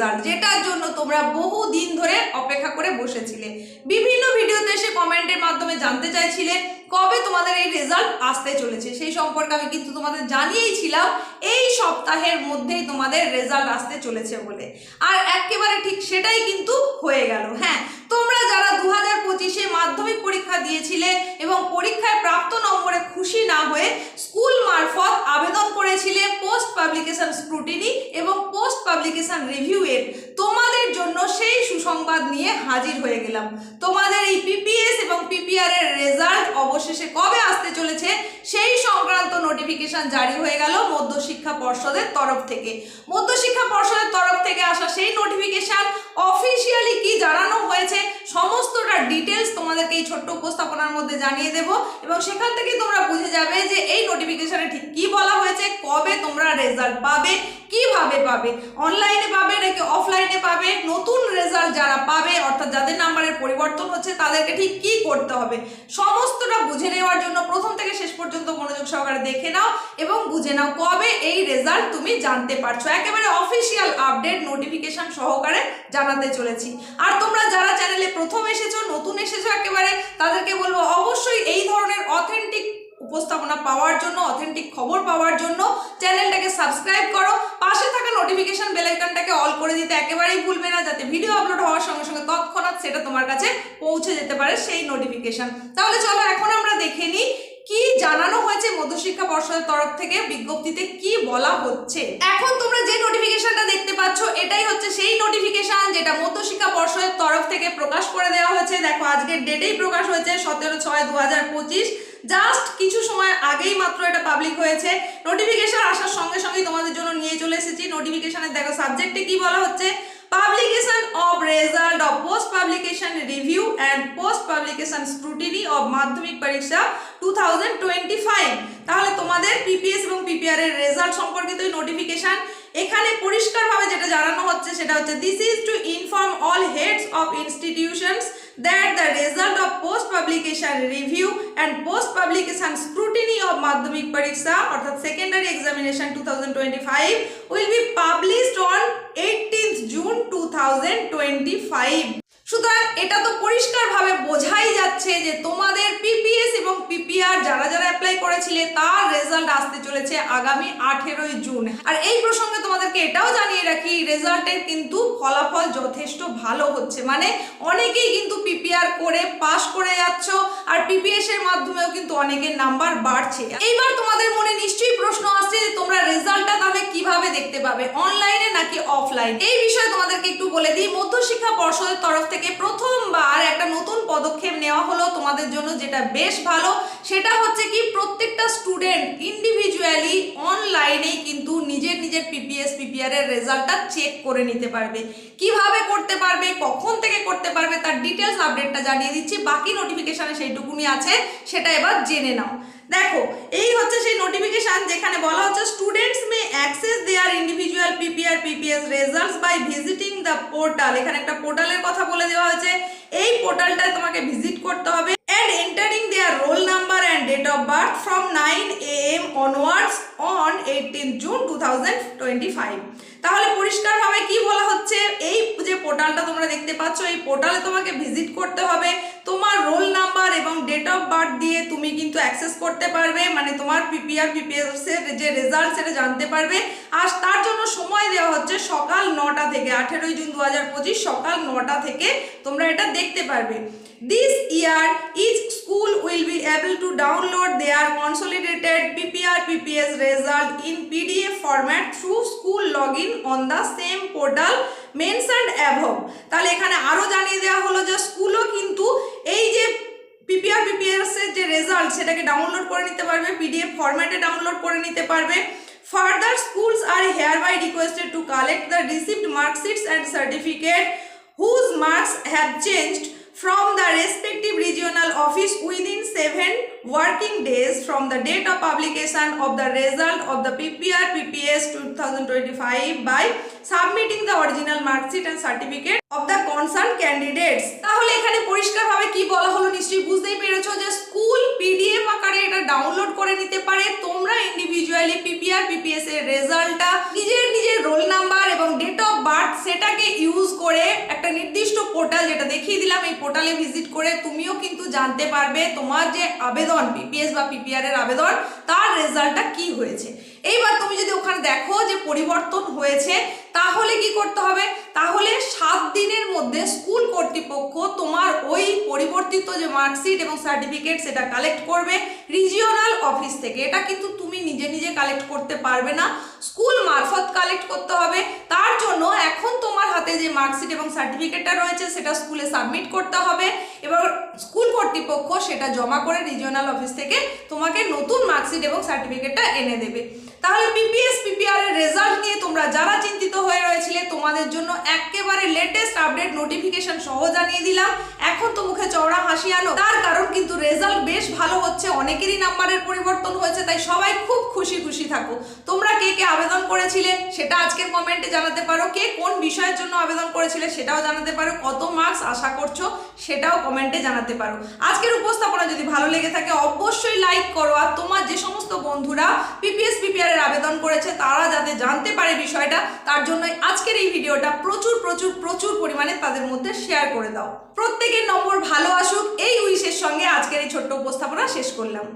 Result যেটার জন্য তোমরা বহু দিন ধরে অপেক্ষা করে বসেছিলে। বিভিন্ন ভিডিওতে এসে কমেন্টের মাধ্যমে জানতে চাইছিলে কবে তোমাদের এই রেজাল্ট আসতে চলেছে। সেই সম্পর্কে আমি কিন্তু তোমাদের জানিয়েই ছিলাম এই সপ্তাহের মধ্যেই তোমাদের রেজাল্ট আসতে চলেছে বলে। আর একেবারে ঠিক সেটাই কিন্তু হয়ে গেল হ্যাঁ। তোমরা যারা দু হাজার পঁচিশে মাধ্যমিক পরীক্ষা দিয়েছিলে এবং পরীক্ষায় প্রাপ্ত নম্বরে খুশি না হয়ে স্কুল মারফত আবেদন করেছিলে পাবলিকেশন স্ক্রুটিনি এবং পোস্ট পাবলিকেশন রিভিউ এর তোমাদের জন্য সেই সুসংবাদ নিয়ে হাজির হয়ে গেলাম। তোমাদের এই পিপিএস এবং পিপিআর এর রেজাল্ট অবশেষে কবে আসতে চলেছে সেই সংক্রান্ত নোটিফিকেশন জারি হয়ে গেল মধ্যশিক্ষা পর্ষদের তরফ থেকে। মধ্যশিক্ষা পর্ষদের তরফ থেকে আসা সেই নোটিফিকেশন অফিসিয়ালি কি জানানো হয়েছে সমস্তটা ডিটেলস তোমাদেরকে এই ছোট্ট উপস্থাপনার মধ্যে জানিয়ে দেব এবং সেখান থেকে তোমরা বুঝে যাবে যে এই নোটিফিকেশনে ঠিক কি বলা হয়েছে, কবে রেজাল্ট পাবে? কীভাবে পাবে? অনলাইনে পাবে নাকি অফলাইনে পাবে? নতুন রেজাল্ট যারা পাবে, অর্থাৎ যাদের নাম্বারের পরিবর্তন হচ্ছে, তাদেরকে ঠিক কি করতে হবে? সমস্তটা বুঝে নেওয়ার জন্য প্রথম থেকে শেষ পর্যন্ত মনোযোগ সহকারে দেখে নাও এবং বুঝে নাও কবে এই রেজাল্ট তুমি জানতে পারছ। একেবারে অফিসিয়াল আপডেট নোটিফিকেশন সহকারে জানাতে চলেছি। আর তোমরা যারা চ্যানেলে প্রথম এসেছ, নতুন এসেছ একেবারে, তাদেরকে বলব অবশ্যই এই ধরনের অথেন্টিক উপস্থাপনা পাওয়ার জন্য অথেন্টিক খবর পাওয়ার জন্য, চ্যানেলটাকে সাবস্ক্রাইব করো। পাশে থাকা নোটিফিকেশন বেল আইকনটাকে অল করে দিতে একেবারেই ভুলবে না, যাতে ভিডিও আপলোড হওয়ার সঙ্গে সঙ্গে তৎক্ষণাৎ সেটা তোমার কাছে পৌঁছে যেতে পারে সেই নোটিফিকেশন তাহলে চলো এখন আমরা দেখে নিই, কি জানানো হয়েছে মধ্যশিক্ষা পর্ষদের তরফ থেকে, বিজ্ঞপ্তিতে কি বলা হচ্ছে? এখন তোমরা যে নোটিফিকেশনটা দেখতে পাচ্ছ নোটিফিকেশন যেটা মধ্যশিক্ষা পর্ষদের তরফ থেকে প্রকাশ করে দেওয়া হয়েছে। দেখো, আজকের ডেটেই প্রকাশ হয়েছে সতেরো ছয় দু হাজার পঁচিশ। জাস্ট কিছু সময় আগেই মাত্র এটা পাবলিক হয়েছে। নোটিফিকেশন আসার সঙ্গে সঙ্গে তোমাদের জন্য নিয়ে চলে এসেছি। নোটিফিকেশনের দেখো সাবজেক্টে কি বলা হচ্ছে? Publication of result of post publication review and post publication scrutiny of মাধ্যমিক পরীক্ষা 2025 তাহলে তোমাদের পিপিএস এবং পিপিআর এর রেজাল্ট সম্পর্কিত নোটিফিকেশন এখানে পরিষ্কারভাবে যেটা জানানো হচ্ছে সেটা হচ্ছে this is to inform all heads of institutions that the result of post publication review and post publication scrutiny of Madhyamik পরীক্ষা অর্থাৎ secondary examination two thousand twenty five will be published on eighteenth June two thousand twenty five পরিষ্কারভাবে বোঝাই যাচ্ছে যে তোমাদের PPS এবং PPR যারা যারা অ্যাপ্লাই করেছিলে, তার রেজাল্ট আসতে চলেছে আগামী আঠেরোই জুন। আর এই প্রসঙ্গে তোমাদেরকে এটাও জানিয়ে রাখি রেজাল্টের কিন্তু ফলাফল যথেষ্ট ভালো হচ্ছে। মানে অনেকেই কিন্তু পিপিআর করে পাশ করে যাচ্ছ, আর পিপিএস এর মাধ্যমেও কিন্তু অনেকের নাম্বার বাড়ছে। এইবার তোমাদের মনে নিশ্চয়ই প্রশ্ন আসছে যে তোমরা রেজাল্টটা তাহলে কীভাবে দেখতে পাবে? অনলাইনে নাকি অফলাইন এই বিষয়ে তোমাদেরকে একটু বলে দিই। মধ্যশিক্ষা পর্ষদের তরফ থেকে প্রথমবার একটা নতুন পদক্ষেপ নেওয়া হলো তোমাদের জন্য, যেটা বেশ ভালো। সেটা হচ্ছে কি, প্রত্যেকটা স্টুডেন্ট ইন্ডিভিজুয়ালি অনলাইনেই কিন্তু নিজের নিজের পিপিএস পিপিআর এর রেজাল্টটা চেক করে নিতে পারবে। কীভাবে করতে পারবে, কখন থেকে করতে পারবে, তার ডিটেলস আপডেটটা জানিয়ে দিচ্ছি। বাকি নোটিফিকেশনে সেইটুকুনি আছে, সেটা এবার জেনে নাও। দেখো, এই হচ্ছে সেই নোটিফিকেশন যেখানে বলা হচ্ছে students may access their individual PPR PPS results by visiting the portal এখানে একটা পোর্টালের কথা বলে দেওয়া হয়েছে। এই পোর্টালটায় তোমাকে ভিজিট করতে হবে and entering their roll number and date of birth from nine A M onwards on eighteen June two thousand twenty five তাহলে পরিষ্কারভাবে কি বলা হচ্ছে এই যে পোর্টালটা তোমরা দেখতে পাচ্ছ। এই পোর্টালে তোমাকে ভিজিট করতে হবে। তোমার রোল নাম্বার এবং ডেট অফ বার্থ দিয়ে তুমি কিন্তু অ্যাক্সেস করতে পারবে। মানে তোমার পিপিআর পিপিএস এর যে রেজাল্ট সেটা জানতে পারবে। আর তার জন্য সময় দেওয়া হচ্ছে সকাল নটা থেকে, আঠেরোই জুন দু হাজার পঁচিশ সকাল নটা থেকে তোমরা এটা দেখতে পারবে। This year each will be able to download their consolidated PPR PPS result in PDF format through school log in on the same portal mentioned above তাহলে এখানে আরও জানিয়ে দেওয়া হলো যে স্কুলও কিন্তু এই যে পিপিআর পিপিএস এর যে রেজাল্ট সেটাকে ডাউনলোড করে নিতে পারবে পিডিএফ ফরম্যাটে ডাউনলোড করে নিতে পারবে। Further, schools are hereby requested to collect the received mark sheets and certificate whose marks have changed from the office within seven working days from the date of publication of the result of the PPR PPS 2025 by submitting the original mark sheet and certificate of the concerned candidates তাহলে এখানে পরিষ্কারভাবে কি বলা হলো নিশ্চয়ই বুঝতেই পেরেছ যে স্কুল পিডিএফ আকারে এটা ডাউনলোড করে নিতে পারে তোমরা ইন্ডিভিজুয়ালি পিপিআর পিপিএস এর রেজাল্টটা নিজের নিজের রোল নাম্বার এবং ডেট অফ সেটাকে ইউজ করে একটা নির্দিষ্ট পোর্টাল যেটা দেখিয়ে দিলাম, এই পোর্টালে ভিজিট করে তুমিও কিন্তু জানতে পারবে তোমার যে আবেদন পিপিএস বা পিপিআর এর আবেদন, তার রেজাল্টটা কি হয়েছে এইবার তুমি যদি ওখানে দেখো যে পরিবর্তন হয়েছে, তাহলে কি করতে হবে? তাহলে সাত দিনের মধ্যে স্কুল কর্তৃপক্ষ তোমার ওই পরিবর্তিত যে মার্কশিট এবং সার্টিফিকেট সেটা কালেক্ট করবে রিজিওনাল অফিস থেকে। এটা কিন্তু তুমি নিজে নিজে কালেক্ট করতে পারবে না। স্কুল মারফত কালেক্ট করতে হবে। তার জন্য এখন তোমার হাতে যে মার্কশিট এবং সার্টিফিকেটটা রয়েছে, সেটা স্কুলে সাবমিট করতে হবে। এবার স্কুল কর্তৃপক্ষ সেটা জমা করে রিজিওনাল অফিস থেকে তোমাকে নতুন মার্কশিট এবং সার্টিফিকেটটা এনে দেবে। তাহলে পিপিএস পিপিআর এর রেজাল্ট নিয়ে তোমরা যারা চিন্তিত হয়ে রয়েছিলে, তোমাদের জন্য একেবারে লেটেস্ট আপডেট নোটিফিকেশন সহ জানিয়ে দিলাম। এখন তো মুখে চওড়া হাসি আনো তার কারণ কিন্তু রেজাল্ট বেশ ভালো হচ্ছে, অনেকেরই নাম্বারের পরিবর্তন হয়েছে, তাই সবাই খুব খুশি খুশি থাকো। তোমরা কে কে আবেদন করেছিলে সেটা আজকের কমেন্টে জানাতে পারো। কে কোন বিষয়ের জন্য আবেদন করেছিলে সেটাও জানাতে পারো। কত মার্কস আশা করছ সেটাও কমেন্টে জানাতে পারো। আজকের উপস্থাপনা যদি ভালো লেগে থাকে, অবশ্যই লাইক করো। আর তোমার যে সমস্ত বন্ধুরা পিপিএস পিপিআর এর আবেদন করেছে, তারা যাতে জানতে পারে বিষয়টা, তার জন্য আজকের এই ভিডিওটা প্রচুর প্রচুর প্রচুর পরিমাণে তাদের মধ্যে শেয়ার করে দাও। প্রত্যেকের নম্বর ভালো আসুক, এই উইশের সঙ্গে আজকের এই ছোট্ট উপস্থাপনা শেষ করলাম।